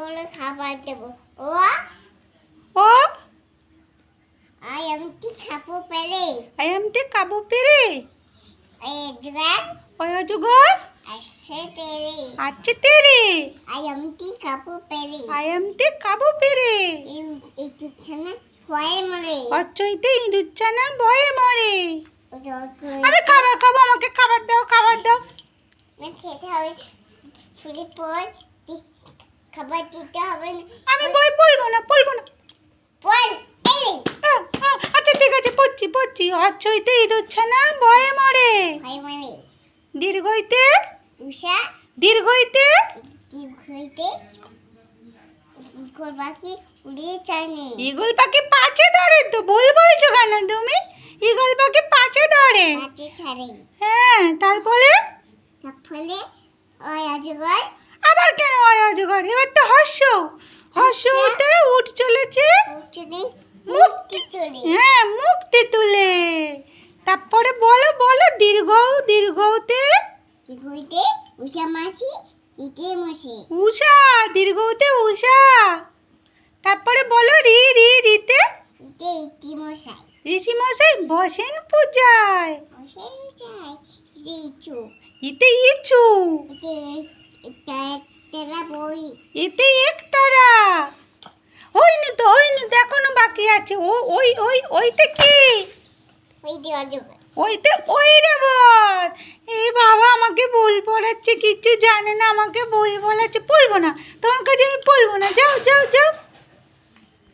তারপরে খাবার দেবো। ও? ও? আই এম টি খাব পেরে আই এম তে কাবু পেরে এই দুগান ওই অজগর আসছে তেরে আছে তেরে আই এম টি খাব পেরে আই এম তে কাবু পেরে এই দুখানে ভয়ে মরে অচইতে ইঁদুর না ভয়ে মরে আমি খাবার খাব আমাকে খাবার দাও খাবার দাও। না খেতে হবে ছুরি পর খাবার দিতে হবে। আমি বই বলব না বলব না। বল আচ্ছা ঠিক আছে পড়ছি পড়ছি। অচইতে ইঁদুর না ভয়ে মরে। দীর্ঘইতে? উষা দীর্ঘইতে? কি করবা কি উড়িয়ে চাইনি ইগল পাখি পাছে ধরে তো ভুল বলছো কেন তুমি? ইগল পাখি পাছে ধরে। মাটি ছাড়ে হ্যাঁ তারপরে? তারপরে ওই অজগর আবার কেন হয় অজগর এবার তো হর্ষ হর্ষতে উঠ চলেছে। মুক্তি হ্যাঁ মুক্তি তুলে। তারপরে বলো বলো দীর্ঘ দীর্ঘতে। উষা মাসি উষা দীর্ঘতে উষা। তারপরে বলো রি রি রিতে। ঋষি মশাই বসেন পূজায়। ইতে ইচু ইতে এতে এক তারা। হয়নি তো হইনি তো এখনও বাকি আছে। ও ওই ওই ওইতে কি? ওই ওইতে ওই রেবত। এই বাবা আমাকে ভুল পড়াচ্ছে কিচ্ছু জানে না আমাকে ভুল বলাচ্ছে বলব না তোমার কাছে আমি বলব না। যাও যাও যাও।